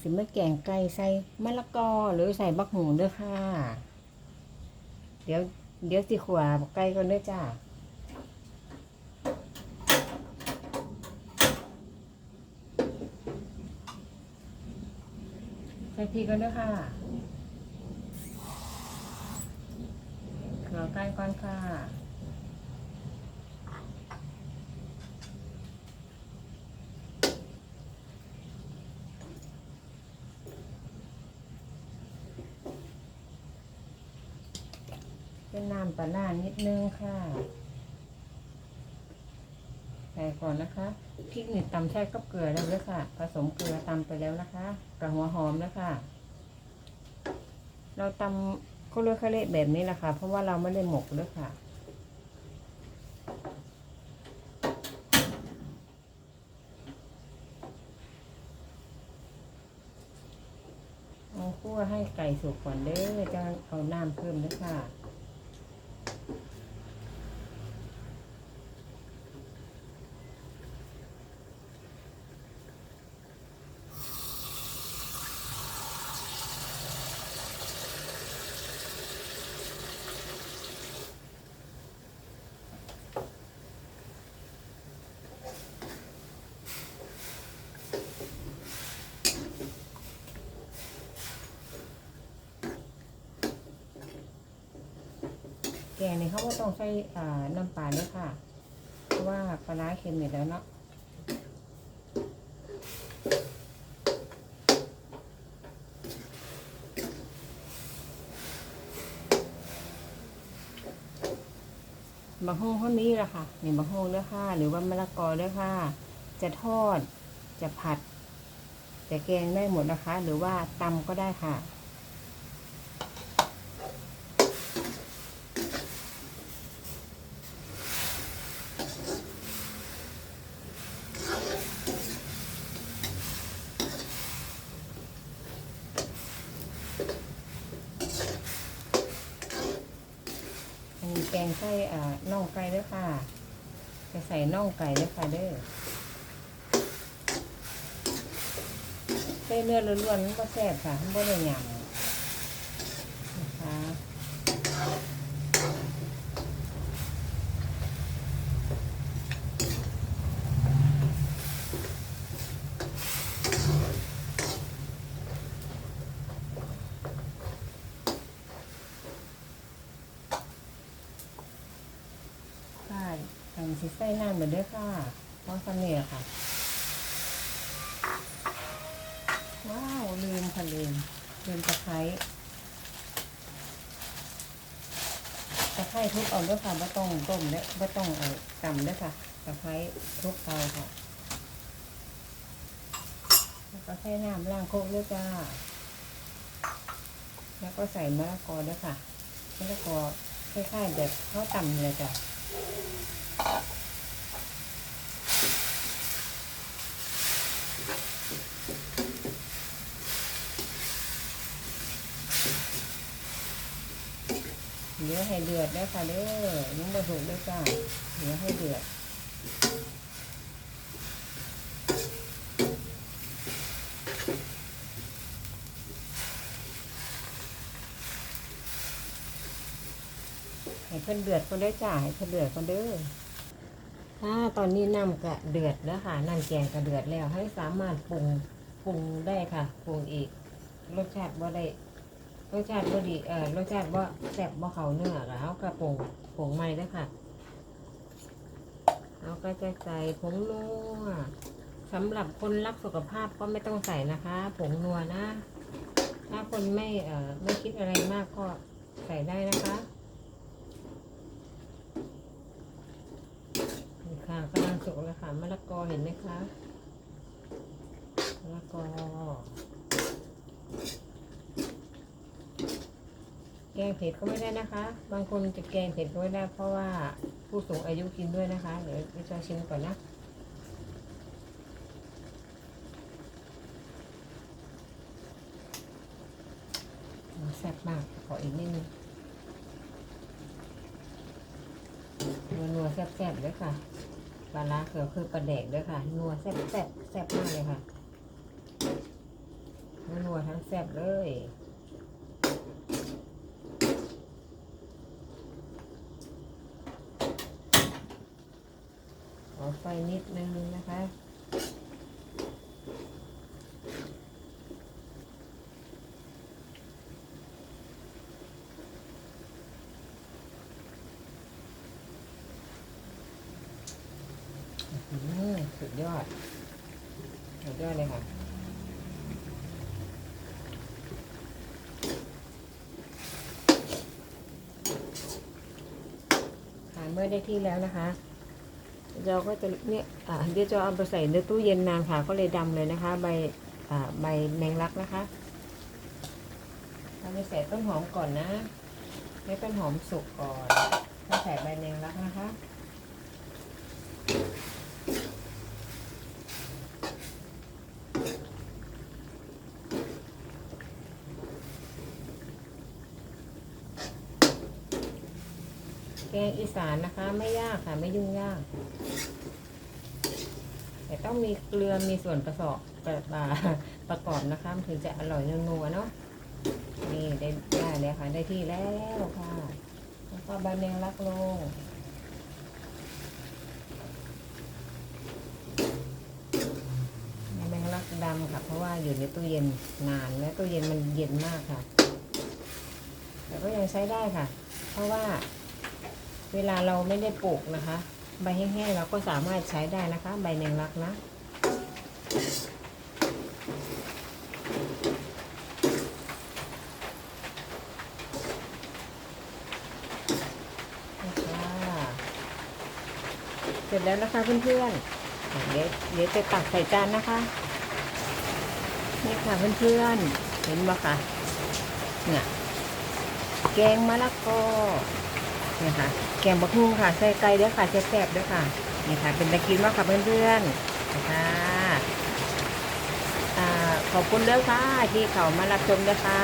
สิมาแกงไก่ใส่มะละกอหรือใส่บักหูเด้อค่ะ เดี๋ยวเดี๋ยวสิขวาไก่ก่อนเด้อจ้าใส่พริกก่อนเด้อค่ะเกลือไก่ก่อนค่ะ เป็นน้ำปลาหน้านิดนึงค่ะใส่ก่อนนะคะพริกนี่ตำแช่กับเกลือแล้วด้วยค่ะ ผสมเกลือตำไปแล้วนะคะกับหัวหอมแล้วค่ะ เราตำก็เลือกเละแบบนี้แหละค่ะ เพราะว่าเราไม่ได้หมกด้วยค่ะเอาคั่วให้ไก่สุกก่อนเด้อจะเอาน้ำเพิ่มด้วยค่ะ แกงเนี่ยเขาก็ต้องใส่อ่าน้ำปลาด้วยค่ะ เพราะว่าปลาเค็มอยู่แล้วเนาะบะฮงเท่านี้ละค่ะนี่บะฮงด้วยค่ะ หรือว่ามะละกอด้วยค่ะ จะทอด จะผัด จะแกงได้หมดนะคะ หรือว่าตำก็ได้ค่ะ อันนี้แกงไส้อ่าน่องไก่ด้วยค่ะจะใส่น่องไก่ด้วยค่ะเด้อใส่เนื้อล้วนๆมันก็แซ่บค่ะมันก็เลยหยำนะคะค่ะอัน สิใส่น้ำเหมือนเด้อค่ะเพราะสำเนียค่ะ ว้าว ลืมค่ะลืมลืมตะไคร้ตะไคร้ทุบเอาด้วยค่ะไม่ต้องต้มและไม่ต้องเอาตำด้วยค่ะตะไคร้ทุบเอาค่ะแล้วก็ใส่น้ำล้างโคกด้วยจ้าแล้วก็ใส่มะละกอด้วยค่ะมะละกอคล้ายๆแบบข้าวต่ำเลยจ้ะ เดี๋ยว ให้เดือดแล้วค่ะเด้อยังบ่ถูกด้วยจ้าเดี๋ยวให้เดือดให้เพิ่นเดือดก็ได้อจ้าให้เพิ่นเดือดก็เด้อถ้าตอนนี้น้ำกะเดือดแล้วค่ะน้ำแกงกะเดือดแล้วให้สามารถปรุงปรุงได้ค่ะปรุงอีกรสชาติบ่าได้ รสชาติบ่ดีเอ่อรสชาติบ่แซ่บบ่เขาเนื้อแล้วเอากระปงผงใหม่ด้วยค่ะเอาก็จะใส่ผงนัวสำหรับคนรักสุขภาพก็ไม่ต้องใส่นะคะ ผงนัวนะ ถ้าคนไม่เอ่อไม่คิดอะไรมากก็ใส่ได้นะคะนี่ค่ะกำลังสุกแล้วค่ะมะละกอเห็นไหมคะมะละกอ แกงเผ็ดก็ไม่ได้นะคะ บางคนจะแกงเผ็ดก็ไม่ได้เพราะว่าผู้สูงอายุกินด้วยนะคะ เดี๋ยวดิฉันชิมก่อนนะแซ่บมาก ขออีกนิดนึงนัวนัวๆแซ่บแซ่บๆด้วยค่ะปลาร้าเขือคือปลาแดกด้วยค่ะ นัวแซ่บแซ่บแซ่บมากเลยค่ะนัวๆทั้งแซ่บเลย ไฟนิดนึงนะคะอื้อหือสุดยอด สุดยอดเลยค่ะค่ะเมื่อได้ที่แล้วนะคะ เราก็จะเนี่ยเดี๋ยวจะเอาไปใส่ในตู้เย็นนานค่ะ ก็เลยดำเลยนะคะ ใบใบแมงลักนะคะเราไปใส่ต้นหอมก่อนนะให้ต้นหอมสุกก่อนแล้วใส่ใบแมงลักนะคะ กงอีสานนะคะ ไม่ยากค่ะ ไม่ยุ่งยาก แต่ต้องมีเกลือมีส่วนประกอบประประกอบนะคะมันถึงจะอร่อยนัวๆเนาะนี่ได้ได้แล้วค่ะได้ที่แล้วค่ะแล้วก็ใบแมงลักลงใบแมงลักดำค่ะ เพราะว่าอยู่ในตู้เย็นนานและตู้เย็นมันเย็นมากค่ะ แต่ก็ยังใช้ได้ค่ะ เพราะว่า เวลาเราไม่ได้ปลูกนะคะ ใบแห้งๆเราก็สามารถใช้ได้นะคะ ใบแมงลักนะนะคะเสร็จแล้วนะคะเพื่อนๆ เดี๋ยวเดี๋ยวจะตักใส่จานนะคะ นี่ค่ะเพื่อนๆ เห็นบ่คะเนี่ยแกงมะละกอ นี่ยค่ะ แกงบักฮุ่งค่ะ ใส่ไก่เด้อค่ะแซ่บๆเด้อค่ะ นี่ค่ะ เป็นตะกินมากค่ะเพื่อนๆนะคะขอบคุณเด้อค่ะ ที่เขามารับชมเด้อค่ะ